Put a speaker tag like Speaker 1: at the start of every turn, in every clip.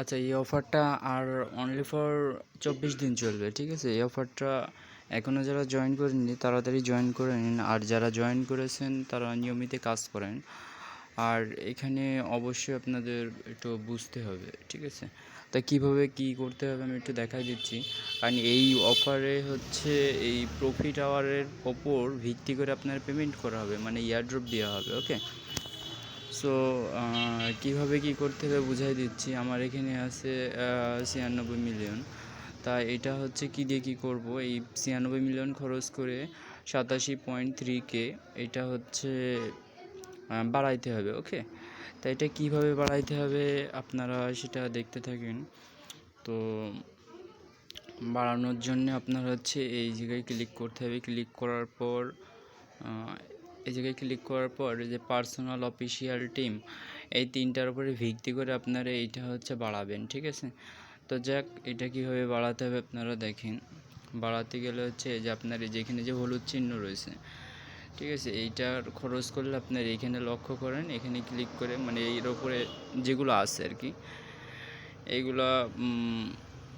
Speaker 1: আচ্ছা এই অফারটা আর অনলি ফর চব্বিশ দিন চলবে, ঠিক আছে? এই অফারটা এখনও যারা জয়েন করেননি, তাড়াতাড়ি জয়েন করে নিন। আর যারা জয়েন করেছেন, তারা নিয়মিত কাজ করেন। আর এখানে অবশ্যই আপনাদের একটু বুঝতে হবে, ঠিক আছে? তা কীভাবে কী করতে হবে আমি একটু দেখাই দিচ্ছি। কারণ এই অফারে হচ্ছে এই প্রফিট আওয়ারের ওপর ভিত্তি করে আপনার পেমেন্ট করা হবে মানে ইয়ারড্রপ দেওয়া হবে ওকে সো কীভাবে কী করতে হবে বুঝাই দিচ্ছি। আমার এখানে আছে ছিয়ানব্বই মিলিয়ন। তা এটা হচ্ছে কী দিয়ে কী করব? এই ছিয়ানব্বই মিলিয়ন খরচ করে সাতাশি পয়েন্ট থ্রি কে এটা হচ্ছে বাড়াইতে হবে, ওকে? তা এটা কীভাবে বাড়াইতে হবে আপনারা সেটা দেখতে থাকেন। তো বাড়ানোর জন্য আপনার হচ্ছে এই জায়গায় ক্লিক করতে হবে। ক্লিক করার পর এই জায়গায় ক্লিক করার পর যে পার্সোনাল অফিসিয়াল টিম এই তিনটার উপরে ভিত্তি করে আপনারা এইটা হচ্ছে বাড়াবেন, ঠিক আছে? তো যাক, এটা কীভাবে বাড়াতে হবে আপনারা দেখেন। বাড়াতে গেলে হচ্ছে যে আপনার যেখানে যে হলুদ চিহ্ন রয়েছে, ঠিক আছে? এইটার খরচ করলে আপনার এইখানে লক্ষ্য করেন, এখানে ক্লিক করে মানে এর ওপরে যেগুলো আছে আর কি, এইগুলা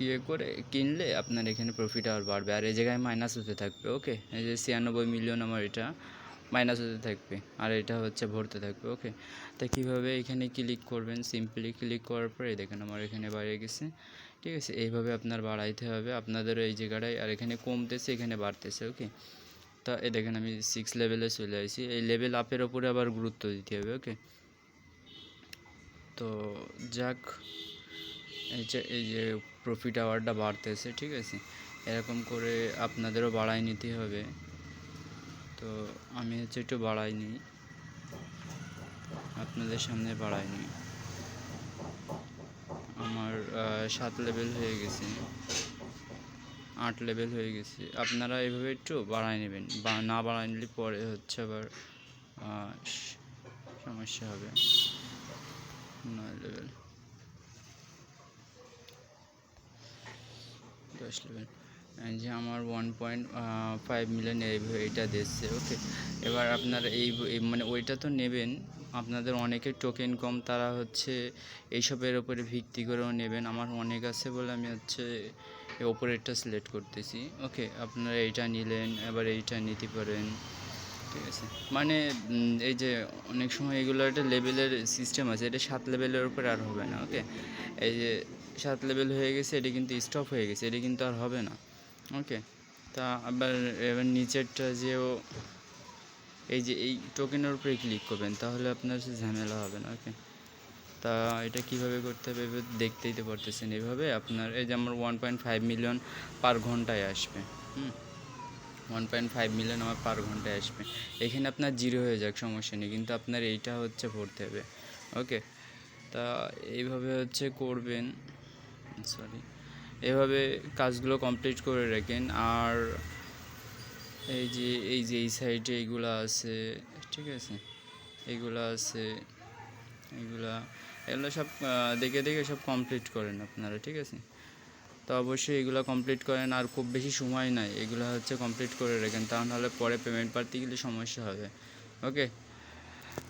Speaker 1: ইয়ে করে কিনলে আপনার এখানে প্রফিট আর বাড়বে। আর এই জায়গায় মাইনাস হতে থাকবে ওকে এই যে ছিয়ানব্বই মিলিয়ন আমার এটা। মাইনাস হতে থাকবে, আর এটা হচ্ছে ভরতে থাকবে ওকে তা কীভাবে এখানে ক্লিক করবেন? সিম্পলি ক্লিক করার পরে দেখেন আমার এখানে বাইরে গেছে, ঠিক আছে? এইভাবে আপনার বাড়াইতে হবে, আপনাদেরও এই জায়গাটায়, আর এখানে কমতেছে, এখানে বাড়তেছে ওকে তা এই দেখেন আমি সিক্স লেভেলে চলে আসি, এই লেভেল আপের ওপরে আবার গুরুত্ব দিতে হবে ওকে তো যাক, এই যে এই যে প্রফিট আওয়ারটা বাড়তেছে, ঠিক আছে? এরকম করে আপনাদেরও বাড়াই নিতে হবে। তো আমি হচ্ছে একটু বাড়াই নিই। আপনাদের সামনে বাড়াই নিই। আমার সাত লেভেল হয়ে গেছে। আট লেভেল হয়ে গেছে। আপনারা এভাবে একটু বাড়াই নেবেন। বা না বাড়াই নিলে পরে হচ্ছে আবার সমস্যা হবে। নয় লেভেল দশ লেভেল যে আমার ওয়ান পয়েন্ট ফাইভ মিলিয়ন এইটা দিচ্ছে ওকে এবার আপনার এই মানে ওইটা তো নেবেন, আপনাদের অনেকের টোকেন কম, তারা হচ্ছে এইসবের ওপরে ভিত্তি করেও নেবেন। আমার অনেক আছে বলে আমি হচ্ছে ওপরেরটা সিলেক্ট করতেছি ওকে আপনারা এইটা নিলেন, এবার এইটা নিতে পারেন, ঠিক আছে? মানে এই যে অনেক সময় এগুলো একটা লেভেলের সিস্টেম আছে, এটা সাত লেভেলের উপরে আর হবে না ওকে এই যে সাত লেভেল হয়ে গেছে, এটা কিন্তু স্টপ হয়ে গেছে, এটা কিন্তু আর হবে না। ওকে তা আবার এবার নিচেরটা যে ও এই যে এই টোকেনের উপরে ক্লিক করবেন, তাহলে আপনার সে ঝামেলা হবে না ওকে তা এটা কীভাবে করতে হবে? এবার দেখতেই তো পারতেছেন এভাবে আপনার, এই যে আমার one point five million per ঘন্টায় আসবে, হুম? ওয়ান পয়েন্ট ফাইভ মিলিয়ন আমার পার ঘন্টায় আসবে। এখানে আপনার জিরো হয়ে যাক, সমস্যা নেই, কিন্তু আপনার এইটা হচ্ছে ভরতে হবে ওকে তা এইভাবে হচ্ছে করবেন সরি এভাবে কাজগুলো কমপ্লিট করে রাখেন। আর এই যে এই যে, এই সাইডে এইগুলো আছে, ঠিক আছে? এইগুলো আছে এইগুলা এগুলো সব দেখে দেখে সব কমপ্লিট করেন আপনারা, ঠিক আছে? তো অবশ্যই এগুলো কমপ্লিট করেন, আর খুব বেশি সময় নাই, এগুলো হচ্ছে কমপ্লিট করে রাখেন, তা নাহলে পরে পেমেন্ট পাতে গেলে সমস্যা হবে ওকে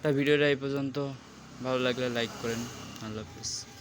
Speaker 1: তা ভিডিওটা এই পর্যন্ত, ভালো লাগলে লাইক করেন, আল্লাহ হাফিজ।